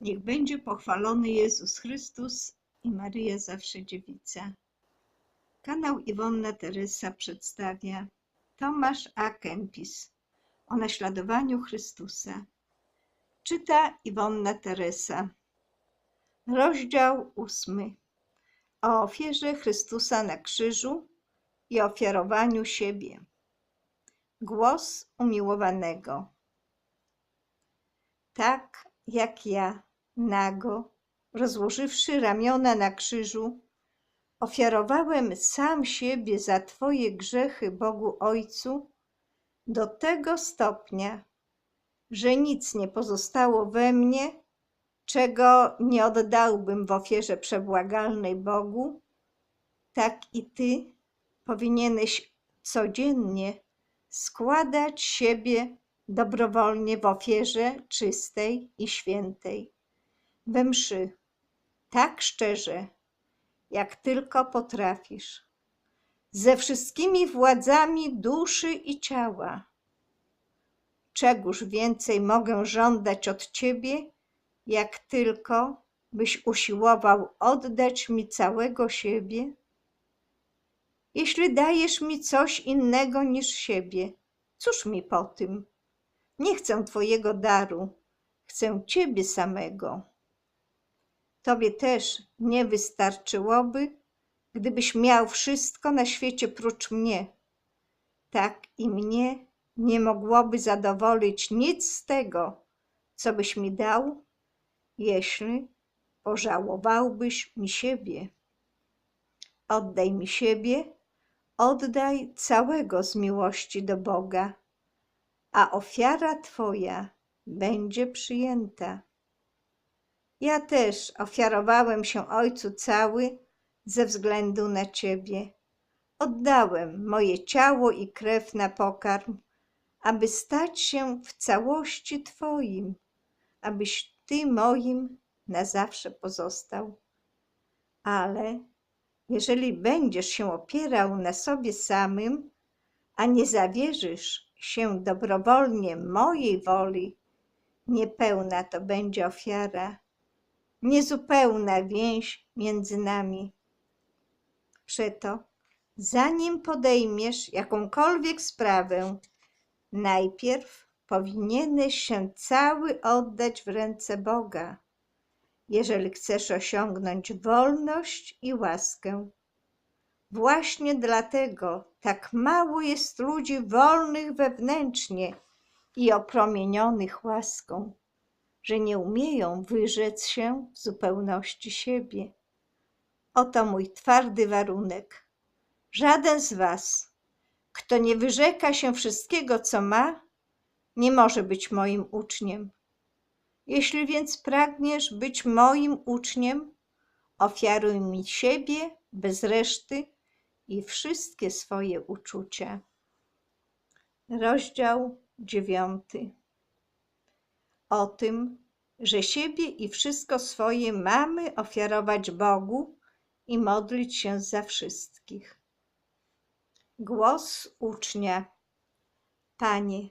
Niech będzie pochwalony Jezus Chrystus i Maryja Zawsze Dziewica. Kanał Iwonna Teresa przedstawia Tomasz A. Kempis o naśladowaniu Chrystusa. Czyta Iwonna Teresa. Rozdział ósmy. O ofierze Chrystusa na krzyżu i ofiarowaniu siebie. Głos umiłowanego. Tak jak ja, nago, rozłożywszy ramiona na krzyżu, ofiarowałem sam siebie za Twoje grzechy Bogu Ojcu, do tego stopnia, że nic nie pozostało we mnie, czego nie oddałbym w ofierze przebłagalnej Bogu, tak i Ty powinieneś codziennie składać siebie dobrowolnie w ofierze czystej i świętej, we mszy, tak szczerze, jak tylko potrafisz, ze wszystkimi władzami duszy i ciała. Czegóż więcej mogę żądać od Ciebie, jak tylko byś usiłował oddać mi całego siebie? Jeśli dajesz mi coś innego niż siebie, cóż mi po tym? Nie chcę Twojego daru, chcę Ciebie samego. Tobie też nie wystarczyłoby, gdybyś miał wszystko na świecie prócz mnie. Tak i mnie nie mogłoby zadowolić nic z tego, co byś mi dał, jeśli pożałowałbyś mi siebie. Oddaj mi siebie, oddaj całego z miłości do Boga, a ofiara Twoja będzie przyjęta. Ja też ofiarowałem się Ojcu cały ze względu na Ciebie. Oddałem moje ciało i krew na pokarm, aby stać się w całości Twoim, abyś Ty moim na zawsze pozostał. Ale jeżeli będziesz się opierał na sobie samym, a nie zawierzysz się dobrowolnie mojej woli, niepełna to będzie ofiara, niezupełna więź między nami. Przeto, zanim podejmiesz jakąkolwiek sprawę, najpierw powinieneś się cały oddać w ręce Boga, jeżeli chcesz osiągnąć wolność i łaskę. Właśnie dlatego tak mało jest ludzi wolnych wewnętrznie i opromienionych łaską, że nie umieją wyrzec się w zupełności siebie. Oto mój twardy warunek. Żaden z Was, kto nie wyrzeka się wszystkiego, co ma, nie może być moim uczniem. Jeśli więc pragniesz być moim uczniem, ofiaruj mi siebie bez reszty i wszystkie swoje uczucia. Rozdział dziewiąty. O tym, że siebie i wszystko swoje mamy ofiarować Bogu i modlić się za wszystkich. Głos ucznia. Panie,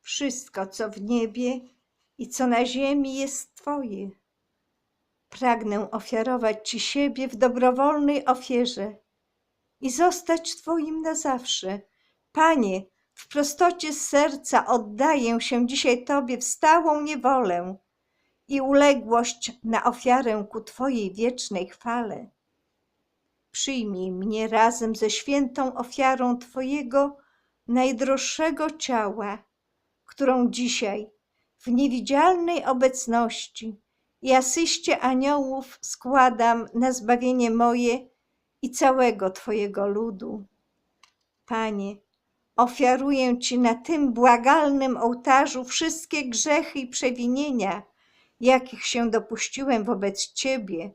wszystko, co w niebie i co na ziemi jest Twoje. Pragnę ofiarować Ci siebie w dobrowolnej ofierze i zostać Twoim na zawsze. Panie, w prostocie serca oddaję się dzisiaj Tobie w stałą niewolę i uległość na ofiarę ku Twojej wiecznej chwale. Przyjmij mnie razem ze świętą ofiarą Twojego najdroższego ciała, którą dzisiaj w niewidzialnej obecności i asyście aniołów składam na zbawienie moje i całego Twojego ludu. Panie, ofiaruję Ci na tym błagalnym ołtarzu wszystkie grzechy i przewinienia, jakich się dopuściłem wobec Ciebie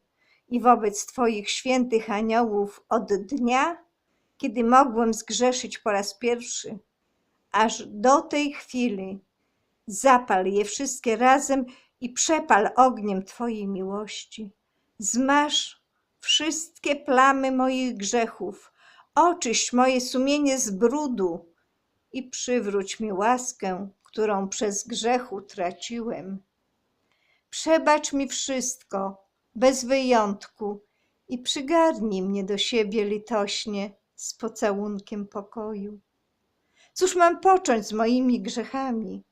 i wobec Twoich świętych aniołów od dnia, kiedy mogłem zgrzeszyć po raz pierwszy, aż do tej chwili. Zapal je wszystkie razem i przepal ogniem Twojej miłości. Zmasz wszystkie plamy moich grzechów, oczyść moje sumienie z brudu i przywróć mi łaskę, którą przez grzech utraciłem. Przebacz mi wszystko, bez wyjątku, i przygarnij mnie do siebie litośnie z pocałunkiem pokoju. Cóż mam począć z moimi grzechami?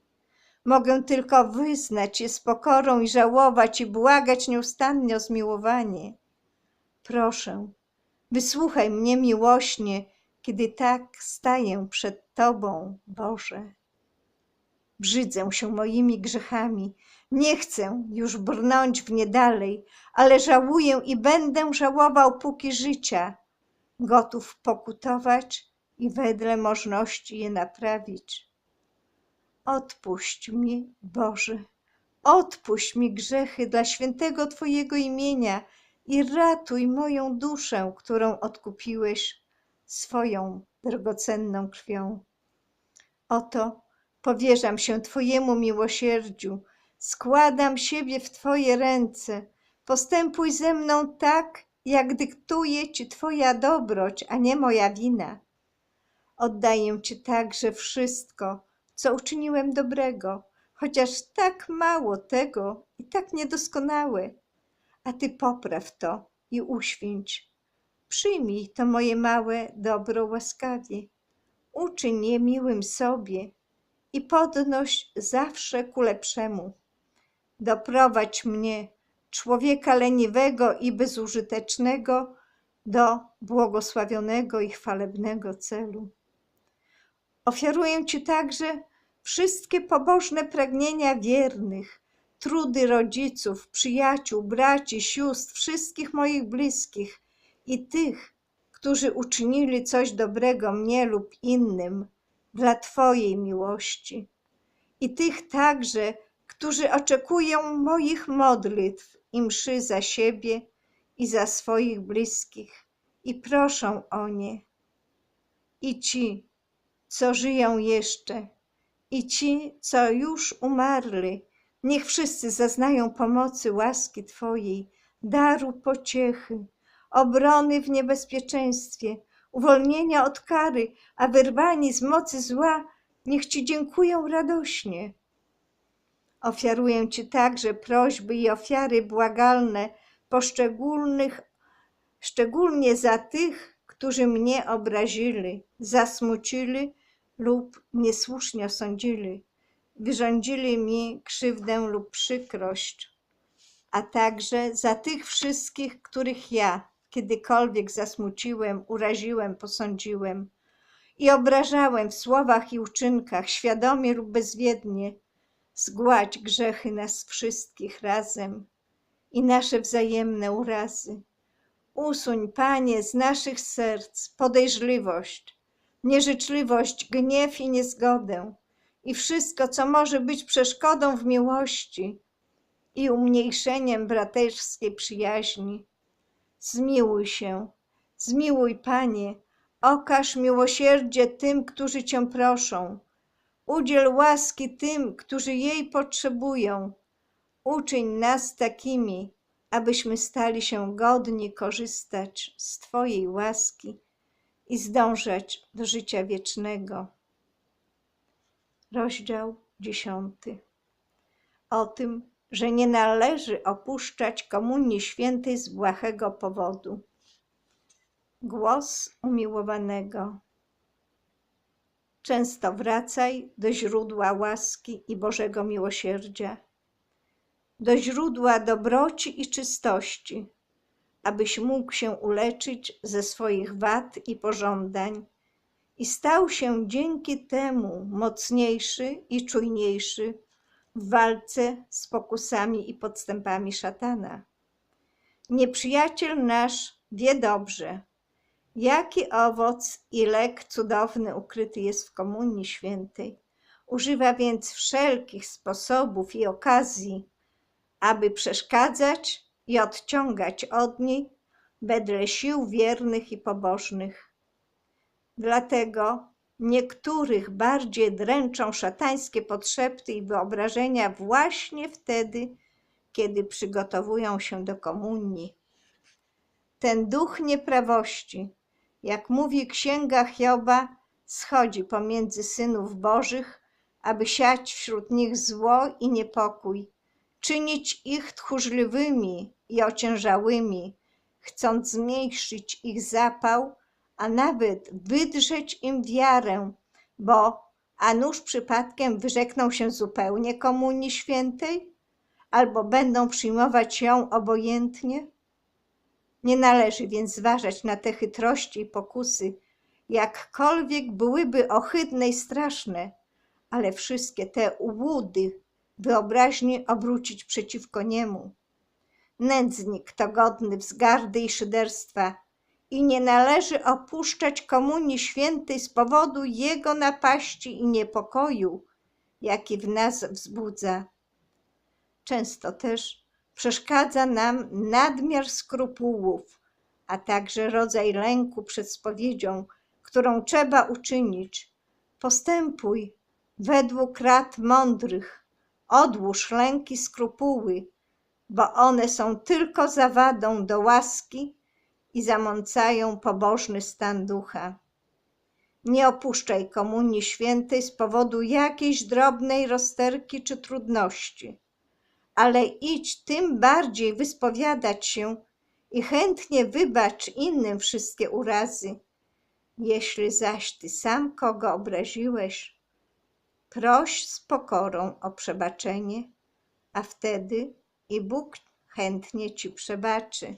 Mogę tylko wyznać je z pokorą i żałować i błagać nieustannie o zmiłowanie. Proszę, wysłuchaj mnie miłośnie, kiedy tak staję przed Tobą, Boże. Brzydzę się moimi grzechami, nie chcę już brnąć w nie dalej, ale żałuję i będę żałował póki życia, gotów pokutować i wedle możności je naprawić. Odpuść mi, Boże, odpuść mi grzechy dla świętego Twojego imienia i ratuj moją duszę, którą odkupiłeś swoją drogocenną krwią. Oto powierzam się Twojemu miłosierdziu, składam siebie w Twoje ręce. Postępuj ze mną tak, jak dyktuje Ci Twoja dobroć, a nie moja wina. Oddaję Ci także wszystko, co uczyniłem dobrego, chociaż tak mało tego i tak niedoskonałe. A Ty popraw to i uświęć. Przyjmij to moje małe dobro łaskawie. Uczyń je miłym sobie i podnoś zawsze ku lepszemu. Doprowadź mnie, człowieka leniwego i bezużytecznego, do błogosławionego i chwalebnego celu. Ofiaruję Ci także wszystkie pobożne pragnienia wiernych, trudy rodziców, przyjaciół, braci, sióstr, wszystkich moich bliskich i tych, którzy uczynili coś dobrego mnie lub innym dla Twojej miłości, i tych także, którzy oczekują moich modlitw i mszy za siebie i za swoich bliskich i proszą o nie. I ci, co żyją jeszcze, i ci, co już umarli, niech wszyscy zaznają pomocy łaski Twojej, daru pociechy, obrony w niebezpieczeństwie, uwolnienia od kary, a wyrwani z mocy zła, niech Ci dziękują radośnie. Ofiaruję Ci także prośby i ofiary błagalne poszczególnych, szczególnie za tych, którzy mnie obrazili, zasmucili lub niesłusznie osądzili, wyrządzili mi krzywdę lub przykrość, a także za tych wszystkich, których ja kiedykolwiek zasmuciłem, uraziłem, posądziłem i obrażałem w słowach i uczynkach, świadomie lub bezwiednie, zgładź grzechy nas wszystkich razem i nasze wzajemne urazy. Usuń, Panie, z naszych serc podejrzliwość, nieżyczliwość, gniew i niezgodę i wszystko, co może być przeszkodą w miłości i umniejszeniem braterskiej przyjaźni. Zmiłuj się, zmiłuj, Panie, okaż miłosierdzie tym, którzy Cię proszą. Udziel łaski tym, którzy jej potrzebują. Uczyń nas takimi, abyśmy stali się godni korzystać z Twojej łaski i zdążać do życia wiecznego. Rozdział dziesiąty. O tym, że nie należy opuszczać Komunii Świętej z błahego powodu. Głos umiłowanego. Często wracaj do źródła łaski i Bożego miłosierdzia, do źródła dobroci i czystości, abyś mógł się uleczyć ze swoich wad i pożądań i stał się dzięki temu mocniejszy i czujniejszy w walce z pokusami i podstępami szatana. Nieprzyjaciel nasz wie dobrze, jaki owoc i lek cudowny ukryty jest w Komunii Świętej. Używa więc wszelkich sposobów i okazji, aby przeszkadzać i odciągać od niej wedle sił wiernych i pobożnych. Dlatego niektórych bardziej dręczą szatańskie podszepty i wyobrażenia właśnie wtedy, kiedy przygotowują się do komunii. Ten duch nieprawości, jak mówi księga Hioba, schodzi pomiędzy synów bożych, aby siać wśród nich zło i niepokój, czynić ich tchórzliwymi i ociężałymi, chcąc zmniejszyć ich zapał, a nawet wydrzeć im wiarę, bo a nuż przypadkiem wyrzekną się zupełnie Komunii Świętej, albo będą przyjmować ją obojętnie? Nie należy więc zważać na te chytrości i pokusy, jakkolwiek byłyby ohydne i straszne, ale wszystkie te ułudy wyobraźni obrócić przeciwko niemu. Nędznik to godny wzgardy i szyderstwa i nie należy opuszczać Komunii Świętej z powodu jego napaści i niepokoju, jaki w nas wzbudza. Często też przeszkadza nam nadmiar skrupułów, a także rodzaj lęku przed spowiedzią, którą trzeba uczynić. Postępuj według rad mądrych, odłóż lęki skrupuły, bo one są tylko zawadą do łaski i zamącają pobożny stan ducha. Nie opuszczaj Komunii Świętej z powodu jakiejś drobnej rozterki czy trudności, ale idź tym bardziej wyspowiadać się i chętnie wybacz innym wszystkie urazy. Jeśli zaś ty sam kogo obraziłeś, proś z pokorą o przebaczenie, a wtedy i Bóg chętnie ci przebaczy.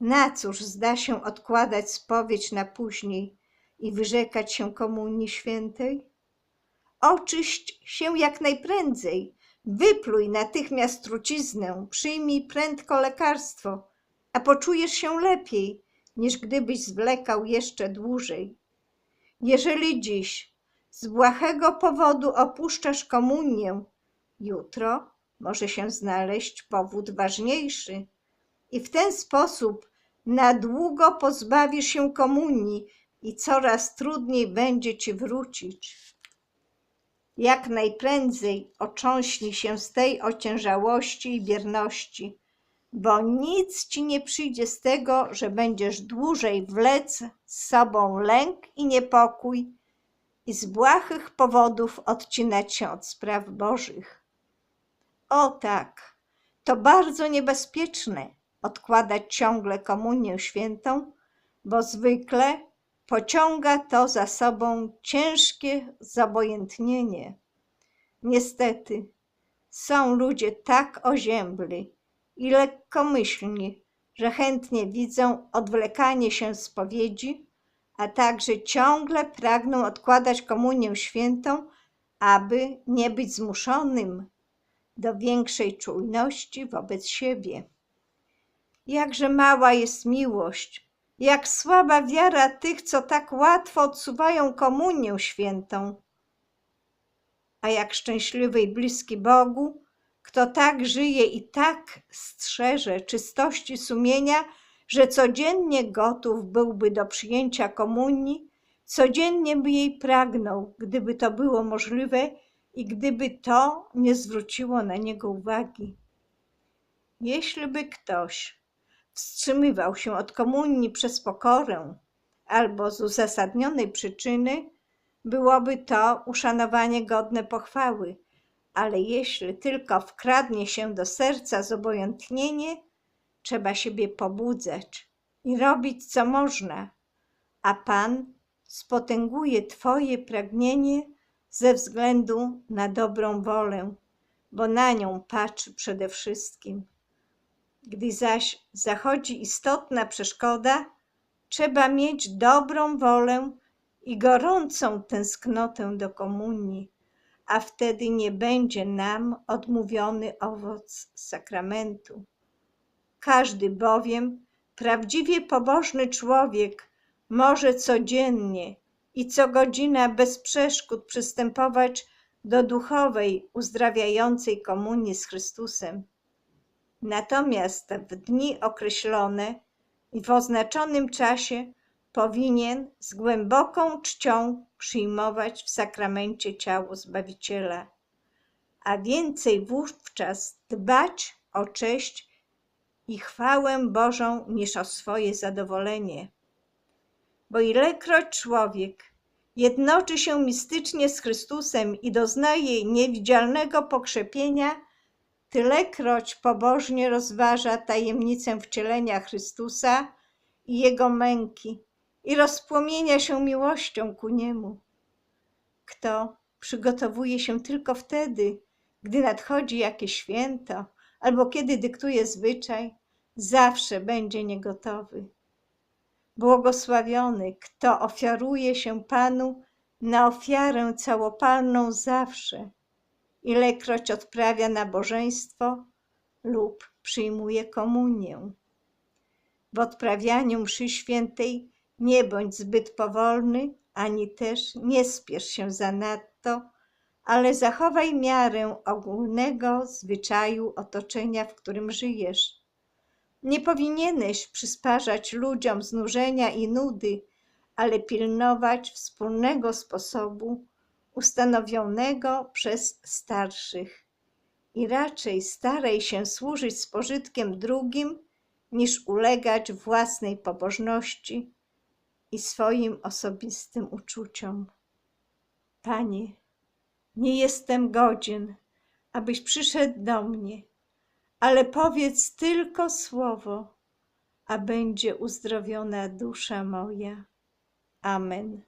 Na cóż zda się odkładać spowiedź na później i wyrzekać się Komunii Świętej? Oczyść się jak najprędzej, wypluj natychmiast truciznę, przyjmij prędko lekarstwo, a poczujesz się lepiej, niż gdybyś zwlekał jeszcze dłużej. Jeżeli dziś z błahego powodu opuszczasz komunię, jutro może się znaleźć powód ważniejszy i w ten sposób na długo pozbawisz się komunii i coraz trudniej będzie ci wrócić. Jak najprędzej ocząśnij się z tej ociężałości i bierności, bo nic ci nie przyjdzie z tego, że będziesz dłużej wlec z sobą lęk i niepokój i z błahych powodów odcinać się od spraw Bożych. O tak, to bardzo niebezpieczne odkładać ciągle komunię świętą, bo zwykle pociąga to za sobą ciężkie zobojętnienie. Niestety, są ludzie tak oziębli i lekkomyślni, że chętnie widzą odwlekanie się spowiedzi, a także ciągle pragną odkładać komunię świętą, aby nie być zmuszonym do większej czujności wobec siebie. Jakże mała jest miłość, jak słaba wiara tych, co tak łatwo odsuwają komunię świętą. A jak szczęśliwy i bliski Bogu, kto tak żyje i tak strzeże czystości sumienia, że codziennie gotów byłby do przyjęcia komunii, codziennie by jej pragnął, gdyby to było możliwe i gdyby to nie zwróciło na niego uwagi. Jeśli by ktoś wstrzymywał się od komunii przez pokorę albo z uzasadnionej przyczyny, byłoby to uszanowanie godne pochwały, ale jeśli tylko wkradnie się do serca zobojętnienie, trzeba siebie pobudzać i robić co można, a Pan spotęguje Twoje pragnienie ze względu na dobrą wolę, bo na nią patrzy przede wszystkim. Gdy zaś zachodzi istotna przeszkoda, trzeba mieć dobrą wolę i gorącą tęsknotę do komunii, a wtedy nie będzie nam odmówiony owoc sakramentu. Każdy bowiem prawdziwie pobożny człowiek może codziennie i co godzina bez przeszkód przystępować do duchowej, uzdrawiającej komunii z Chrystusem. Natomiast w dni określone i w oznaczonym czasie powinien z głęboką czcią przyjmować w sakramencie ciało Zbawiciela, a więcej wówczas dbać o cześć i chwałę Bożą niż o swoje zadowolenie. Bo ilekroć człowiek jednoczy się mistycznie z Chrystusem i doznaje niewidzialnego pokrzepienia, tylekroć pobożnie rozważa tajemnicę wcielenia Chrystusa i Jego męki i rozpłomienia się miłością ku Niemu. Kto przygotowuje się tylko wtedy, gdy nadchodzi jakieś święto albo kiedy dyktuje zwyczaj, zawsze będzie niegotowy. Błogosławiony, kto ofiaruje się Panu na ofiarę całopalną zawsze, ilekroć odprawia nabożeństwo lub przyjmuje komunię. W odprawianiu mszy świętej nie bądź zbyt powolny, ani też nie spiesz się zanadto, ale zachowaj miarę ogólnego zwyczaju otoczenia, w którym żyjesz. Nie powinieneś przysparzać ludziom znużenia i nudy, ale pilnować wspólnego sposobu ustanowionego przez starszych. I raczej staraj się służyć z pożytkiem drugim, niż ulegać własnej pobożności i swoim osobistym uczuciom. Panie, nie jestem godzien, abyś przyszedł do mnie, ale powiedz tylko słowo, a będzie uzdrowiona dusza moja. Amen.